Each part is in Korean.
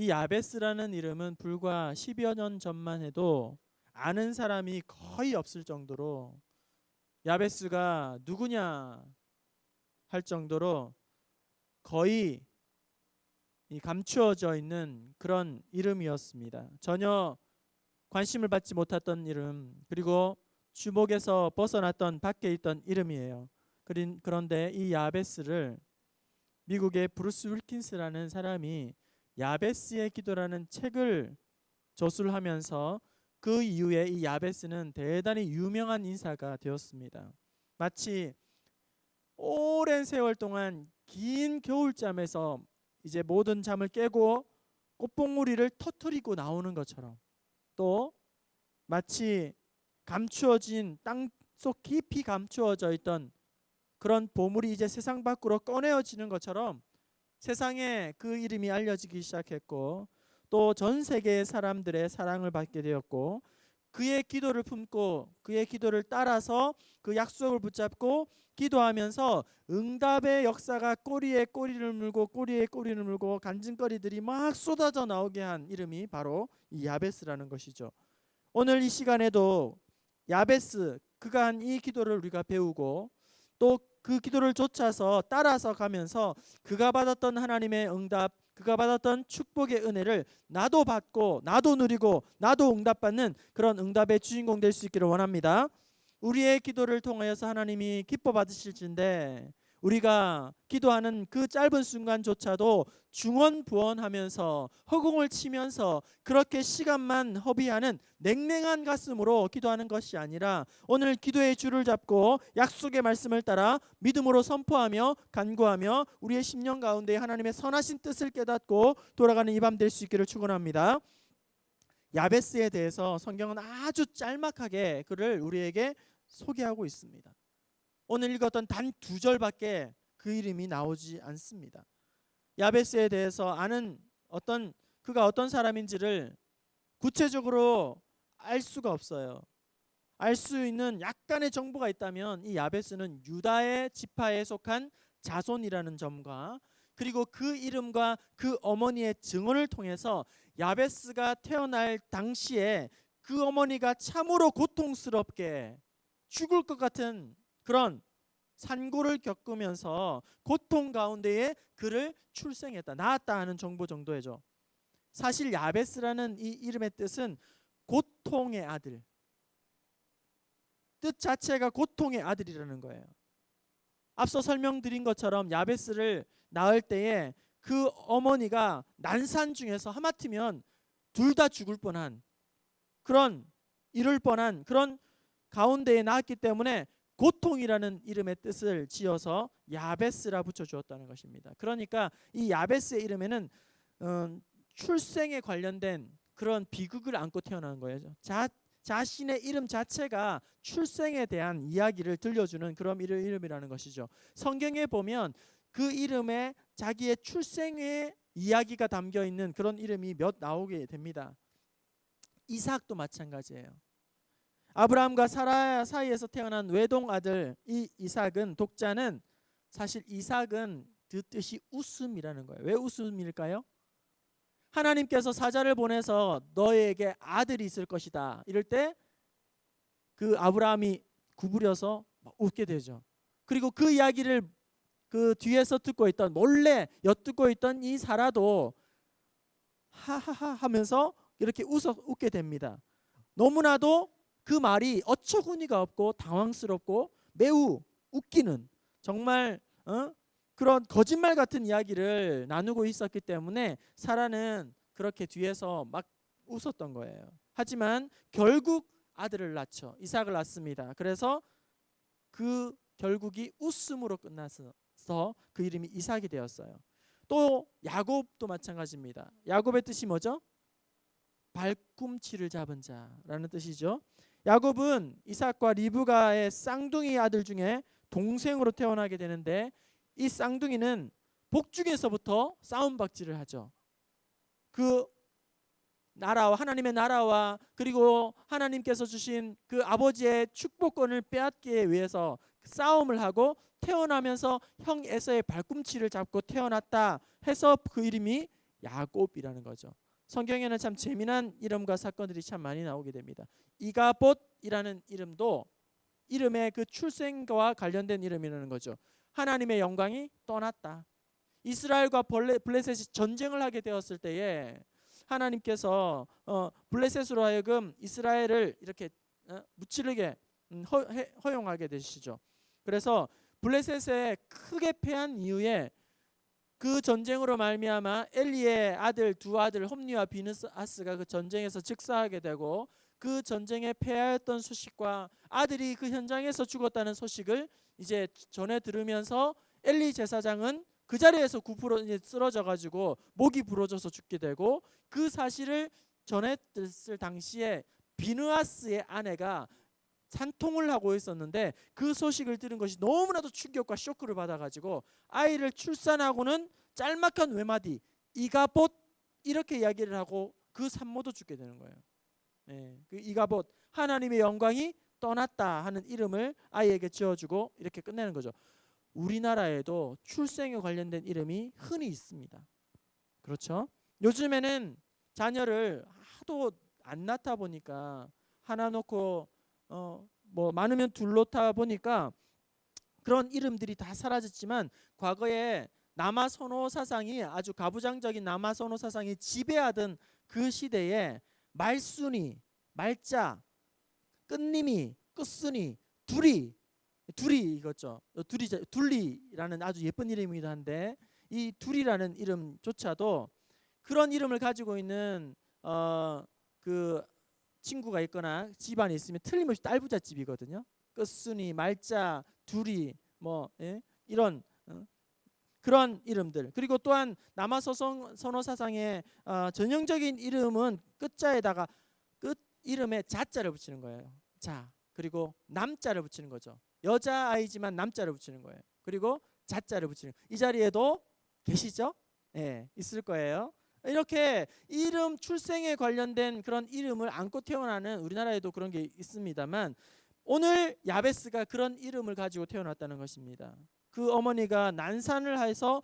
이 야베스라는 이름은 불과 10여 년 전만 해도 아는 사람이 거의 없을 정도로 야베스가 누구냐 할 정도로 거의 이 감추어져 있는 그런 이름이었습니다. 전혀 관심을 받지 못했던 이름 그리고 주목에서 벗어났던 밖에 있던 이름이에요. 그런데 이 야베스를 미국의 브루스 윌킨스라는 사람이 야베스의 기도라는 책을 저술 하면서 그 이후에 이 야베스는 대단히 유명한 인사가 되었습니다. 마치 오랜 세월 동안 긴 겨울잠에서 이제 모든 잠을 깨고 꽃봉우리를 터트리고 나오는 것처럼 또 마치 감추어진 땅 속 깊이 감추어져 있던 그런 보물이 이제 세상 밖으로 꺼내어지는 것처럼 세상에 그 이름이 알려지기 시작했고 또 전 세계의 사람들의 사랑을 받게 되었고 그의 기도를 품고 그의 기도를 따라서 그 약속을 붙잡고 기도하면서 응답의 역사가 꼬리에 꼬리를 물고 꼬리에 꼬리를 물고 간증거리들이 막 쏟아져 나오게 한 이름이 바로 이 야베스라는 것이죠. 오늘 이 시간에도 야베스 그가 한 이 기도를 우리가 배우고 또 그 기도를 쫓아서 따라서 가면서 그가 받았던 하나님의 응답 그가 받았던 축복의 은혜를 나도 받고 나도 누리고 나도 응답받는 그런 응답의 주인공 될 수 있기를 원합니다. 우리의 기도를 통하여서 하나님이 기뻐 받으실진데 우리가 기도하는 그 짧은 순간조차도 중언부언하면서 허공을 치면서 그렇게 시간만 허비하는 냉랭한 가슴으로 기도하는 것이 아니라 오늘 기도의 줄을 잡고 약속의 말씀을 따라 믿음으로 선포하며 간구하며 우리의 심령 가운데 하나님의 선하신 뜻을 깨닫고 돌아가는 이 밤 될 수 있기를 축원합니다. 야베스에 대해서 성경은 아주 짤막하게 그를 우리에게 소개하고 있습니다. 오늘 읽었던 단 두 절밖에 그 이름이 나오지 않습니다. 야베스에 대해서 아는 어떤 그가 어떤 사람인지를 구체적으로 알 수가 없어요. 알 수 있는 약간의 정보가 있다면 이 야베스는 유다의 지파에 속한 자손이라는 점과 그리고 그 이름과 그 어머니의 증언을 통해서 야베스가 태어날 당시에 그 어머니가 참으로 고통스럽게 죽을 것 같은 그런 산고를 겪으면서 고통 가운데에 그를 출생했다 낳았다 하는 정보 정도죠. 사실 야베스라는 이 이름의 뜻은 고통의 아들. 뜻 자체가 고통의 아들이라는 거예요. 앞서 설명드린 것처럼 야베스를 낳을 때에 그 어머니가 난산 중에서 하마터면 둘 다 죽을 뻔한 그런 이를 뻔한 그런 가운데에 낳았기 때문에 고통이라는 이름의 뜻을 지어서 야베스라 붙여 주었다는 것입니다. 그러니까 이 야베스의 이름에는 음, 출생에 관련된 그런 비극을 안고 태어난 거예요. 자, 자신의 이름 자체가 출생에 대한 이야기를 들려주는 그런 이름- 이름이라는 것이죠. 성경에 보면 그 이름에 자기의 출생의 이야기가 담겨 있는 그런 이름이 몇 나오게 됩니다. 이삭도 마찬가지예요. 아브라함과 사라 사이에서 태어난 외동 아들 이 이삭은 독자는 사실 이삭은 그 뜻이 웃음이라는 거예요. 왜 웃음일까요? 하나님께서 사자를 보내서 너에게 아들이 있을 것이다. 이럴 때 그 아브라함이 구부려서 막 웃게 되죠. 그리고 그 이야기를 그 뒤에서 듣고 있던 몰래 엿듣고 있던 이 사라도 하하하 하면서 이렇게 웃어 웃게 됩니다. 너무나도 그 말이 어처구니가 없고 당황스럽고 매우 웃기는 정말 어? 그런 거짓말 같은 이야기를 나누고 있었기 때문에 사라는 그렇게 뒤에서 막 웃었던 거예요. 하지만 결국 아들을 낳죠. 이삭을 낳습니다. 그래서 그 결국이 웃음으로 끝나서 그 이름이 이삭이 되었어요. 또 야곱도 마찬가지입니다. 야곱의 뜻이 뭐죠? 발꿈치를 잡은 자라는 뜻이죠. 야곱은 이삭과 리브가의 쌍둥이 아들 중에 동생으로 태어나게 되는데 이 쌍둥이는 복중에서부터 싸움박질을 하죠. 그 나라와 하나님의 나라와 그리고 하나님께서 주신 그 아버지의 축복권을 빼앗기 위해서 싸움을 하고 태어나면서 형 에서의 발꿈치를 잡고 태어났다 해서 그 이름이 야곱이라는 거죠. 성경에는 참 재미난 이름과 사건들이 참 많이 나오게 됩니다. 이가봇이라는 이름도 이름의 그 출생과 관련된 이름이라는 거죠. 하나님의 영광이 떠났다. 이스라엘과 블레셋이 전쟁을 하게 되었을 때에 하나님께서 어, 블레셋으로 하여금 이스라엘을 이렇게 어, 무찌르게 음, 허용하게 되시죠. 그래서 블레셋에 크게 패한 이후에 그 전쟁으로 말미암아 엘리의 아들 두 아들 홈리와 비느하스가 그 전쟁에서 즉사하게 되고 그 전쟁에 패하였던 소식과 아들이 그 현장에서 죽었다는 소식을 이제 전해 들으면서 엘리 제사장은 그 자리에서 구부러 쓰러져 가지고 목이 부러져서 죽게 되고 그 사실을 전했을 당시에 비느하스의 아내가 산통을 하고 있었는데 그 소식을 들은 것이 너무나도 충격과 쇼크를 받아가지고 아이를 출산하고는 짤막한 외마디 이가봇 이렇게 이야기를 하고 그 산모도 죽게 되는 거예요. 예, 그 이가봇 하나님의 영광이 떠났다 하는 이름을 아이에게 지어주고 이렇게 끝내는 거죠. 우리나라에도 출생에 관련된 이름이 흔히 있습니다. 그렇죠? 요즘에는 자녀를 하도 안 낳다 보니까 하나 놓고 어 뭐 많으면 둘 놓다 보니까 그런 이름들이 다 사라졌지만 과거에 남아 선호 사상이 아주 가부장적인 남아 선호 사상이 지배하던 그 시대에 말순이, 말자, 끝님이, 끝순이, 둘이 둘이 이거죠. 둘이 둘리라는 아주 예쁜 이름이기도 한데 이 둘이라는 이름조차도 그런 이름을 가지고 있는 어 그 친구가 있거나 집안에 있으면 틀림없이 딸부잣집이거든요. 끝순이, 말자, 둘이 뭐 예? 이런 어? 그런 이름들 그리고 또한 남아서성 선호 사상의 어, 전형적인 이름은 끝자에다가 끝 이름에 자자를 붙이는 거예요. 자 그리고 남자를 붙이는 거죠. 여자 아이지만 남자를 붙이는 거예요. 그리고 자자를 붙이는 이 자리에도 계시죠? 예, 있을 거예요. 이렇게 이름 출생에 관련된 그런 이름을 안고 태어나는 우리나라에도 그런 게 있습니다만 오늘 야베스가 그런 이름을 가지고 태어났다는 것입니다. 그 어머니가 난산을 해서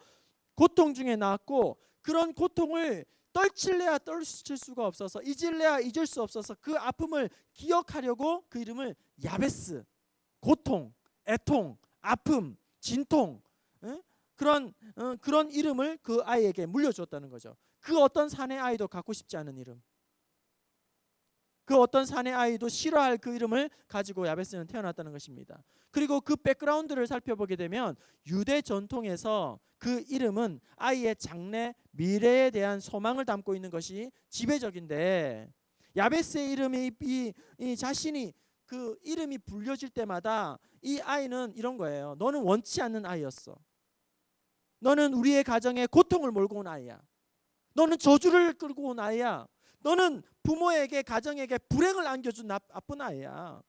고통 중에 낳았고 그런 고통을 떨칠래야 떨칠 수가 없어서 잊을래야 잊을 수 없어서 그 아픔을 기억하려고 그 이름을 야베스 고통, 애통, 아픔, 진통 응? 그런 어, 그런 이름을 그 아이에게 물려주었다는 거죠. 그 어떤 사내 아이도 갖고 싶지 않은 이름. 그 어떤 사내 아이도 싫어할 그 이름을 가지고 야베스는 태어났다는 것입니다. 그리고 그 백그라운드를 살펴보게 되면 유대 전통에서 그 이름은 아이의 장래 미래에 대한 소망을 담고 있는 것이 지배적인데 야베스의 이름이 이, 이 자신이 그 이름이 불려질 때마다 이 아이는 이런 거예요. 너는 원치 않는 아이였어. 너는 우리의 가정에 고통을 몰고 온 아이야. 너는 저주를 끌고 온 아이야. 너는 부모에게 가정에게 불행을 안겨준 나쁜 아이야.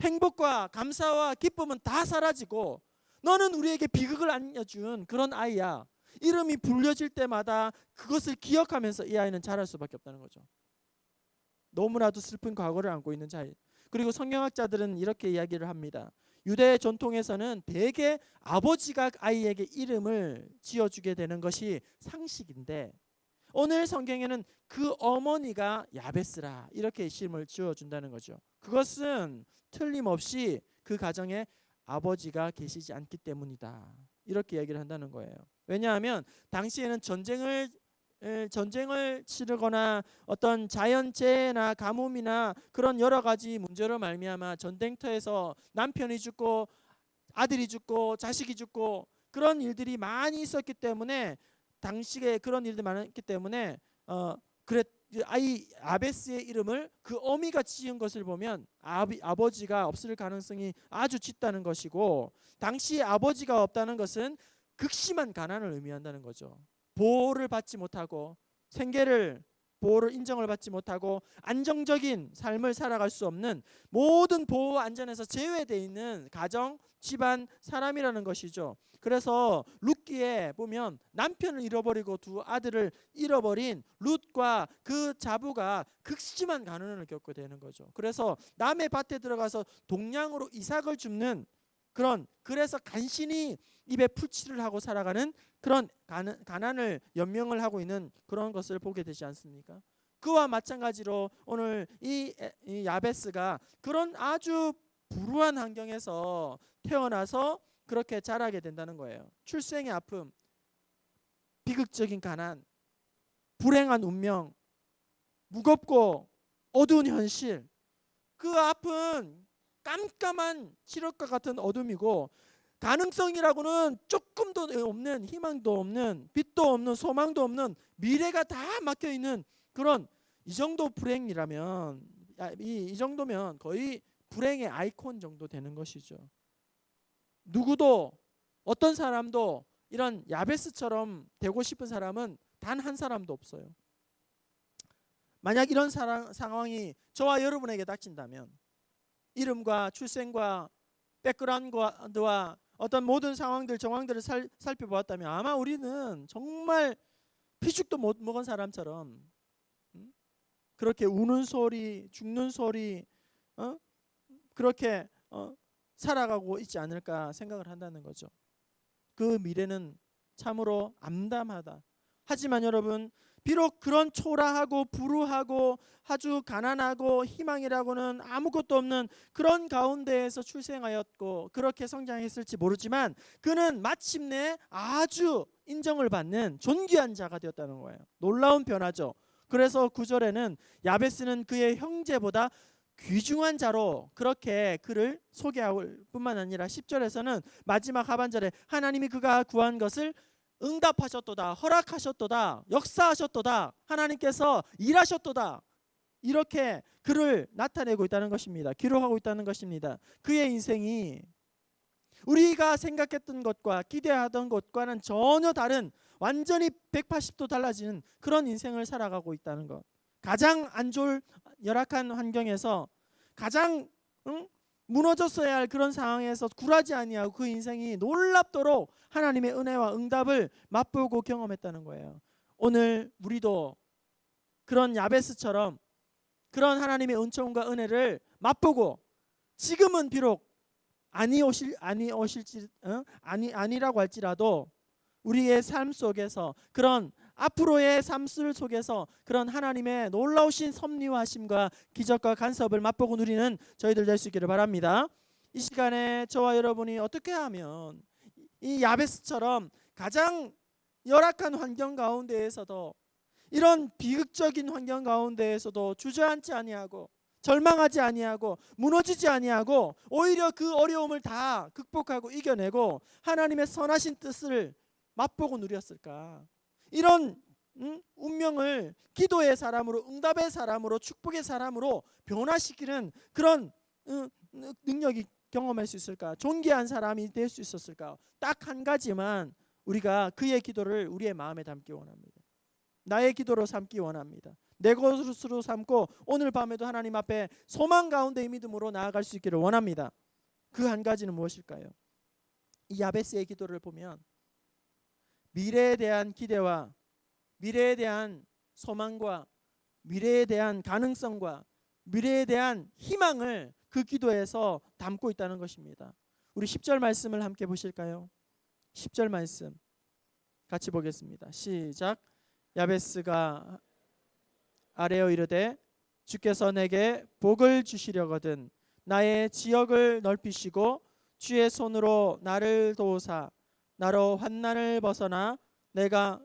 행복과 감사와 기쁨은 다 사라지고 너는 우리에게 비극을 안겨준 그런 아이야. 이름이 불려질 때마다 그것을 기억하면서 이 아이는 자랄 수밖에 없다는 거죠. 너무나도 슬픈 과거를 안고 있는 자이. 그리고 성경학자들은 이렇게 이야기를 합니다. 유대 전통에서는 대개 아버지가 아이에게 이름을 지어주게 되는 것이 상식인데 오늘 성경에는 그 어머니가 야베스라 이렇게 이름을 지어 준다는 거죠. 그것은 틀림없이 그 가정에 아버지가 계시지 않기 때문이다. 이렇게 얘기를 한다는 거예요. 왜냐하면 당시에는 전쟁을 전쟁을 치르거나 어떤 자연재해나 가뭄이나 그런 여러 가지 문제로 말미암아 전쟁터에서 남편이 죽고 아들이 죽고 자식이 죽고 그런 일들이 많이 있었기 때문에 당시에 그런 일들이 많았기 때문에 어 그래 아이 아베스의 이름을 그 어미가 지은 것을 보면 아비, 아버지가 없을 가능성이 아주 짙다는 것이고 당시 아버지가 없다는 것은 극심한 가난을 의미한다는 거죠. 보호를 받지 못하고 생계를 보호를 인정을 받지 못하고 안정적인 삶을 살아갈 수 없는 모든 보호 안전에서 제외되어 있는 가정, 집안, 사람이라는 것이죠. 그래서 룻기에 보면 남편을 잃어버리고 두 아들을 잃어버린 룻과 그 자부가 극심한 가난을 겪게 되는 거죠. 그래서 남의 밭에 들어가서 동량으로 이삭을 줍는 그런 그래서 간신히 입에 풀칠을 하고 살아가는 그런 가난, 가난을 연명을 하고 있는 그런 것을 보게 되지 않습니까? 그와 마찬가지로 오늘 이, 야베스가 그런 아주 불우한 환경에서 태어나서 그렇게 자라게 된다는 거예요. 출생의 아픔, 비극적인 가난, 불행한 운명, 무겁고 어두운 현실. 그 앞은 깜깜한 칠흑과 같은 어둠이고 가능성이라고는 조금도 없는 희망도 없는 빛도 없는 소망도 없는 미래가 다 막혀 있는 그런 이 정도 불행이라면 야, 이, 이 정도면 거의 불행의 아이콘 정도 되는 것이죠. 누구도 어떤 사람도 이런 야베스처럼 되고 싶은 사람은 단 한 사람도 없어요. 만약 이런 사랑, 상황이 저와 여러분에게 닥친다면 이름과 출생과 백그라운드와 어떤 모든 상황들 정황들을 살, 살펴보았다면 아마 우리는 정말 피죽도 못 먹은 사람처럼 음? 그렇게 우는 소리, 죽는 소리, 어? 그렇게 어? 살아가고 있지 않을까 생각을 한다는 거죠. 그 미래는 참으로 암담하다. 하지만 여러분 비록 그런 초라하고 불우하고 아주 가난하고 희망이라고는 아무것도 없는 그런 가운데에서 출생하였고 그렇게 성장했을지 모르지만 그는 마침내 아주 인정을 받는 존귀한 자가 되었다는 거예요. 놀라운 변화죠. 그래서 구절에는 야베스는 그의 형제보다 귀중한 자로 그렇게 그를 소개할 뿐만 아니라 10절에서는 마지막 하반절에 하나님이 그가 구한 것을 응답하셨도다 허락하셨도다 역사하셨도다 하나님께서 일하셨도다 이렇게 그를 나타내고 있다는 것입니다. 기록하고 있다는 것입니다. 그의 인생이 우리가 생각했던 것과 기대하던 것과는 전혀 다른 완전히 180도 달라지는 그런 인생을 살아가고 있다는 것. 가장 안 좋을 열악한 환경에서 가장 응? 무너졌어야 할 그런 상황에서 굴하지 아니하고 그 인생이 놀랍도록 하나님의 은혜와 응답을 맛보고 경험했다는 거예요. 오늘 우리도 그런 야베스처럼 그런 하나님의 은총과 은혜를 맛보고 지금은 비록 아니 오실 아니 오실지 어? 아니 아니라고 할지라도 우리의 삶 속에서 그런 앞으로의 삶 속에서 그런 하나님의 놀라우신 섭리하심과 기적과 간섭을 맛보고 누리는 저희들 될 수 있기를 바랍니다. 이 시간에 저와 여러분이 어떻게 하면 이 야베스처럼 가장 열악한 환경 가운데에서도 이런 비극적인 환경 가운데에서도 주저앉지 아니하고 절망하지 아니하고 무너지지 아니하고 오히려 그 어려움을 다 극복하고 이겨내고 하나님의 선하신 뜻을 맛보고 누렸을까? 이런 음? 운명을 기도의 사람으로 응답의 사람으로 축복의 사람으로 변화시키는 그런 음, 능력이 경험할 수 있을까? 존귀한 사람이 될 수 있었을까? 딱 한 가지만 우리가 그의 기도를 우리의 마음에 담기 원합니다. 나의 기도로 삼기 원합니다. 내 것으로 삼고 오늘 밤에도 하나님 앞에 소망 가운데의 믿음으로 나아갈 수 있기를 원합니다. 그 한 가지는 무엇일까요? 이 야베스의 기도를 보면 미래에 대한 기대와 미래에 대한 소망과 미래에 대한 가능성과 미래에 대한 희망을 그 기도에서 담고 있다는 것입니다. 우리 10절 말씀을 함께 보실까요? 10절 말씀 같이 보겠습니다. 시작. 야베스가 아뢰어 이르되 주께서 내게 복을 주시려거든 나의 지역을 넓히시고 주의 손으로 나를 도우사 나로 환난을 벗어나 내가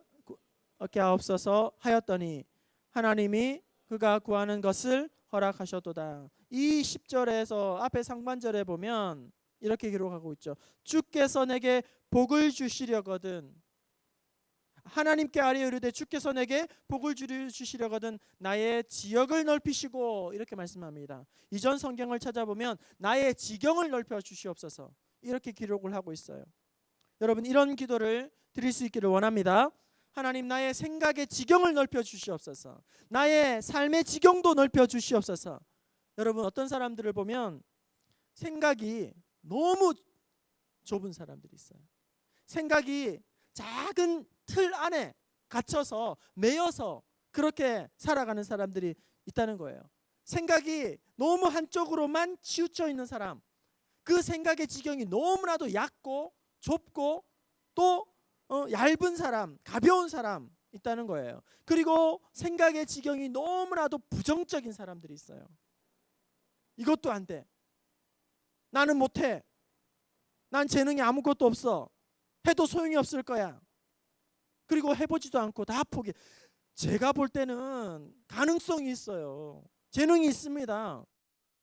얻게 하옵소서 하였더니 하나님이 그가 구하는 것을 허락하셨도다. 이 10절에서 앞에 상반절에 보면 이렇게 기록하고 있죠. 주께서 내게 복을 주시려거든 하나님께 아뢰어 이르되 주께서 내게 복을 주시려거든 나의 지역을 넓히시고 이렇게 말씀합니다. 이전 성경을 찾아보면 나의 지경을 넓혀 주시옵소서 이렇게 기록을 하고 있어요. 여러분 이런 기도를 드릴 수 있기를 원합니다. 하나님 나의 생각의 지경을 넓혀 주시옵소서. 나의 삶의 지경도 넓혀 주시옵소서. 여러분 어떤 사람들을 보면 생각이 너무 좁은 사람들이 있어요. 생각이 작은 틀 안에 갇혀서 매여서 그렇게 살아가는 사람들이 있다는 거예요. 생각이 너무 한쪽으로만 치우쳐 있는 사람. 그 생각의 지경이 너무나도 얕고 좁고 또 어, 얇은 사람, 가벼운 사람 있다는 거예요. 그리고 생각의 지경이 너무나도 부정적인 사람들이 있어요. 이것도 안 돼. 나는 못 해. 난 재능이 아무것도 없어. 해도 소용이 없을 거야. 그리고 해보지도 않고 다 포기. 제가 볼 때는 가능성이 있어요. 재능이 있습니다.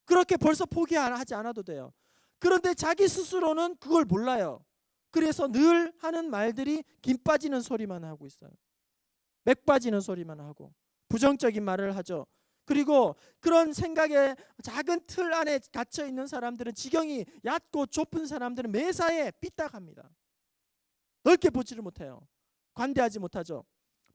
그렇게 벌써 포기하지 않아도 돼요. 그런데 자기 스스로는 그걸 몰라요. 그래서 늘 하는 말들이 김 빠지는 소리만 하고 있어요. 맥 빠지는 소리만 하고 부정적인 말을 하죠. 그리고 그런 생각에 작은 틀 안에 갇혀 있는 사람들은 지경이 얕고 좁은 사람들은 매사에 삐딱합니다. 넓게 보지를 못해요. 관대하지 못하죠.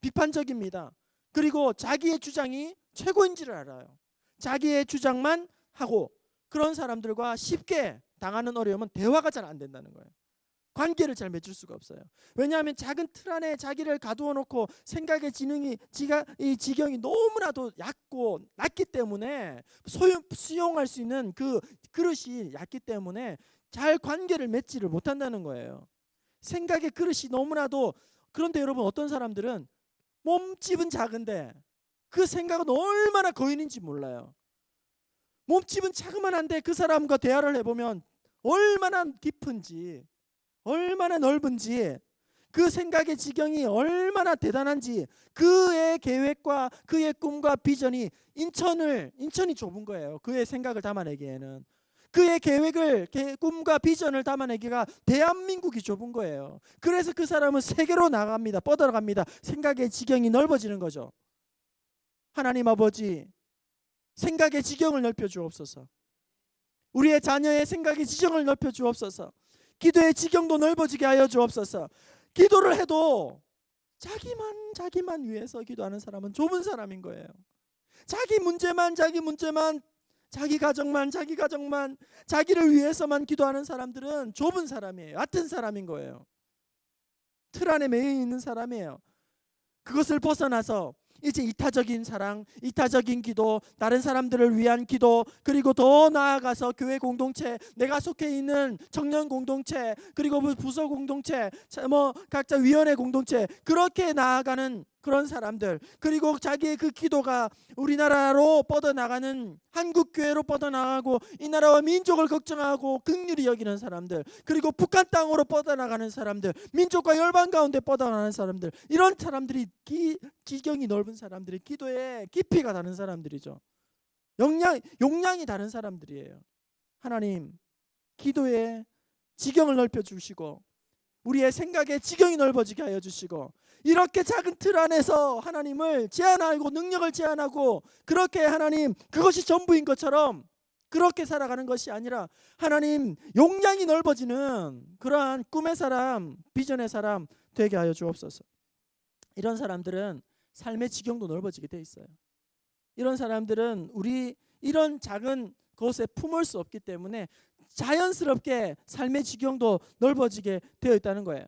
비판적입니다. 그리고 자기의 주장이 최고인 지를 알아요. 자기의 주장만 하고 그런 사람들과 쉽게 당하는 어려움은 대화가 잘 안 된다는 거예요. 관계를 잘 맺을 수가 없어요. 왜냐하면 작은 틀 안에 자기를 가두어 놓고 생각의 지능이 지가 이 지경이 너무나도 얕고 낮기 때문에 소용 수용할 수 있는 그 그릇이 얕기 때문에 잘 관계를 맺지를 못한다는 거예요. 생각의 그릇이 너무나도 그런데 여러분 어떤 사람들은 몸집은 작은데 그 생각은 얼마나 거인인지 몰라요. 몸집은 자그만한데 그 사람과 대화를 해보면 얼마나 깊은지 얼마나 넓은지 그 생각의 지경이 얼마나 대단한지 그의 계획과 그의 꿈과 비전이 인천을 인천이 좁은 거예요. 그의 생각을 담아내기에는 그의 계획을 계- 꿈과 비전을 담아내기가 대한민국이 좁은 거예요. 그래서 그 사람은 세계로 나갑니다. 뻗어갑니다. 생각의 지경이 넓어지는 거죠. 하나님 아버지 생각의 지경을 넓혀 주옵소서. 우리의 자녀의 생각의 지경을 넓혀 주옵소서. 기도의 지경도 넓어지게 하여 주옵소서. 기도를 해도 자기만 자기만 위해서 기도하는 사람은 좁은 사람인 거예요. 자기 문제만 자기 문제만 자기 가정만 자기 가정만 자기를 위해서만 기도하는 사람들은 좁은 사람이에요. 얕은 사람인 거예요. 틀 안에 매여 있는 사람이에요. 그것을 벗어나서 이제 이타적인 사랑, 이타적인 기도, 다른 사람들을 위한 기도, 그리고 더 나아가서 교회 공동체, 내가 속해 있는 청년 공동체, 그리고 뭐 부서 공동체, 자, 뭐 각자 위원회 공동체 그렇게 나아가는 그런 사람들, 그리고 자기의 그 기도가 우리나라로 뻗어나가는 한국 교회로 뻗어나가고 이 나라와 민족을 걱정하고 극률이 여기는 사람들, 그리고 북한 땅으로 뻗어나가는 사람들, 민족과 열방 가운데 뻗어나가는 사람들, 이런 사람들이 기, 지경이 넓은 사람들이 기도에 깊이가 다른 사람들이죠. 용량 용량이 다른 사람들이에요. 하나님 기도에 지경을 넓혀 주시고 우리의 생각에 지경이 넓어지게 하여 주시고 이렇게 작은 틀 안에서 하나님을 제한하고 능력을 제한하고 그렇게 하나님 그것이 전부인 것처럼 그렇게 살아가는 것이 아니라 하나님 용량이 넓어지는 그러한 꿈의 사람, 비전의 사람 되게 하여 주옵소서. 이런 사람들은 삶의 지경도 넓어지게 돼 있어요. 이런 사람들은 우리 이런 작은 것에 품을 수 없기 때문에 자연스럽게 삶의 지경도 넓어지게 되어 있다는 거예요.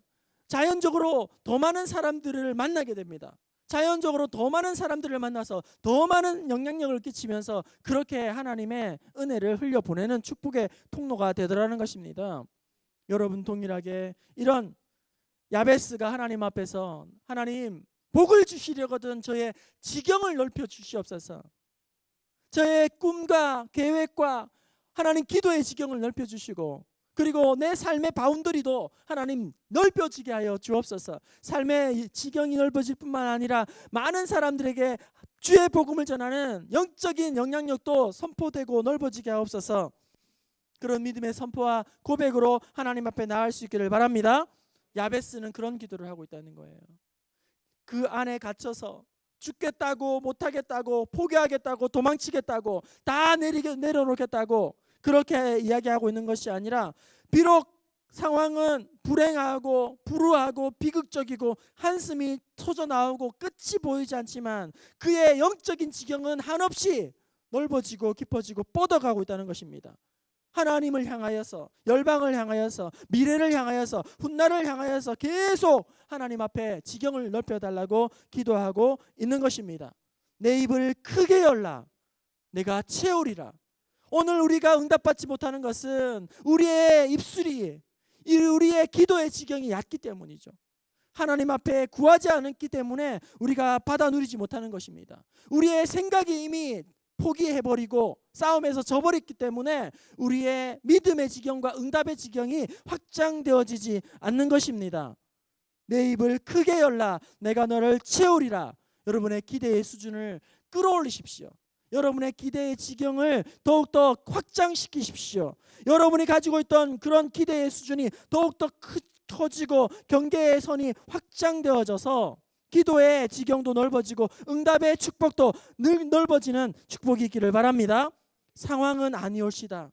자연적으로 더 많은 사람들을 만나게 됩니다. 자연적으로 더 많은 사람들을 만나서 더 많은 영향력을 끼치면서 그렇게 하나님의 은혜를 흘려 보내는 축복의 통로가 되더라는 것입니다. 여러분 동일하게 이런 야베스가 하나님 앞에서 하나님 복을 주시려거든 저의 지경을 넓혀 주시옵소서. 저의 꿈과 계획과 하나님 기도의 지경을 넓혀 주시고 그리고 내 삶의 바운더리도 하나님 넓혀지게 하여 주옵소서. 삶의 이 지경이 넓어질 뿐만 아니라 많은 사람들에게 주의 복음을 전하는 영적인 영향력도 선포되고 넓어지게 하옵소서. 그런 믿음의 선포와 고백으로 하나님 앞에 나갈 수 있기를 바랍니다. 야베스는 그런 기도를 하고 있다는 거예요. 그 안에 갇혀서 죽겠다고 못하겠다고 포기하겠다고 도망치겠다고 다 내리게 내려놓겠다고 그렇게 이야기하고 있는 것이 아니라 비록 상황은 불행하고 불우하고 비극적이고 한숨이 터져 나오고 끝이 보이지 않지만 그의 영적인 지경은 한없이 넓어지고 깊어지고 뻗어가고 있다는 것입니다. 하나님을 향하여서 열방을 향하여서 미래를 향하여서 훗날을 향하여서 계속 하나님 앞에 지경을 넓혀 달라고 기도하고 있는 것입니다. 내 입을 크게 열라 내가 채우리라. 오늘 우리가 응답받지 못하는 것은 우리의 입술이 이 우리의 기도의 지경이 얕기 때문이죠. 하나님 앞에 구하지 않았기 때문에 우리가 받아 누리지 못하는 것입니다. 우리의 생각이 이미 포기해버리고 싸움에서 져버렸기 때문에 우리의 믿음의 지경과 응답의 지경이 확장되어지지 않는 것입니다. 내 입을 크게 열라 내가 너를 채우리라. 여러분의 기대의 수준을 끌어올리십시오. 여러분의 기대의 지경을 더욱더 확장시키십시오. 여러분이 가지고 있던 그런 기대의 수준이 더욱더 크, 커지고 경계의 선이 확장되어져서 기도의 지경도 넓어지고 응답의 축복도 늘 넓어지는 축복이 있기를 바랍니다. 상황은 아니올시다.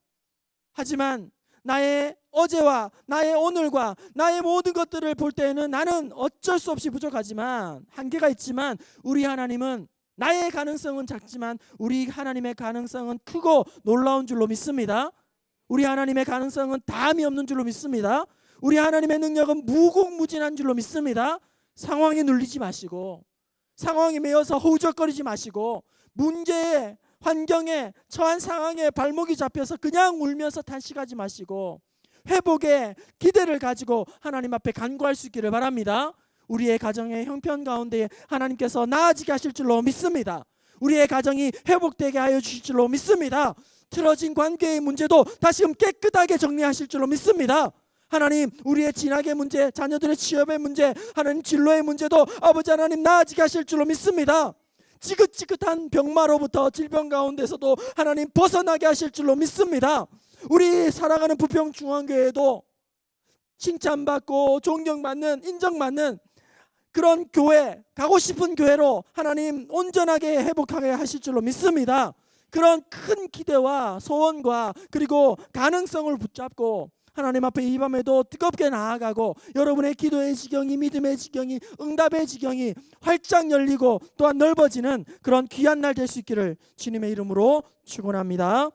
하지만 나의 어제와 나의 오늘과 나의 모든 것들을 볼 때에는 나는 어쩔 수 없이 부족하지만 한계가 있지만 우리 하나님은 나의 가능성은 작지만 우리 하나님의 가능성은 크고 놀라운 줄로 믿습니다. 우리 하나님의 가능성은 다함이 없는 줄로 믿습니다. 우리 하나님의 능력은 무궁무진한 줄로 믿습니다. 상황에 눌리지 마시고 상황에 매여서 허우적거리지 마시고 문제에 환경에 처한 상황에 발목이 잡혀서 그냥 울면서 탄식하지 마시고 회복의 기대를 가지고 하나님 앞에 간구할 수 있기를 바랍니다. 우리의 가정의 형편 가운데 하나님께서 나아지게 하실 줄로 믿습니다. 우리의 가정이 회복되게 하여 주실 줄로 믿습니다. 틀어진 관계의 문제도 다시금 깨끗하게 정리하실 줄로 믿습니다. 하나님 우리의 진학의 문제, 자녀들의 취업의 문제, 하나님 진로의 문제도 아버지 하나님 나아지게 하실 줄로 믿습니다. 지긋지긋한 병마로부터 질병 가운데서도 하나님 벗어나게 하실 줄로 믿습니다. 우리 사랑하는 부평중앙교회도 칭찬받고 존경받는 인정받는 그런 교회 가고 싶은 교회로 하나님 온전하게 회복하게 하실 줄로 믿습니다. 그런 큰 기대와 소원과 그리고 가능성을 붙잡고 하나님 앞에 이 밤에도 뜨겁게 나아가고 여러분의 기도의 지경이 믿음의 지경이 응답의 지경이 활짝 열리고 또한 넓어지는 그런 귀한 날 될 수 있기를 주님의 이름으로 축원합니다.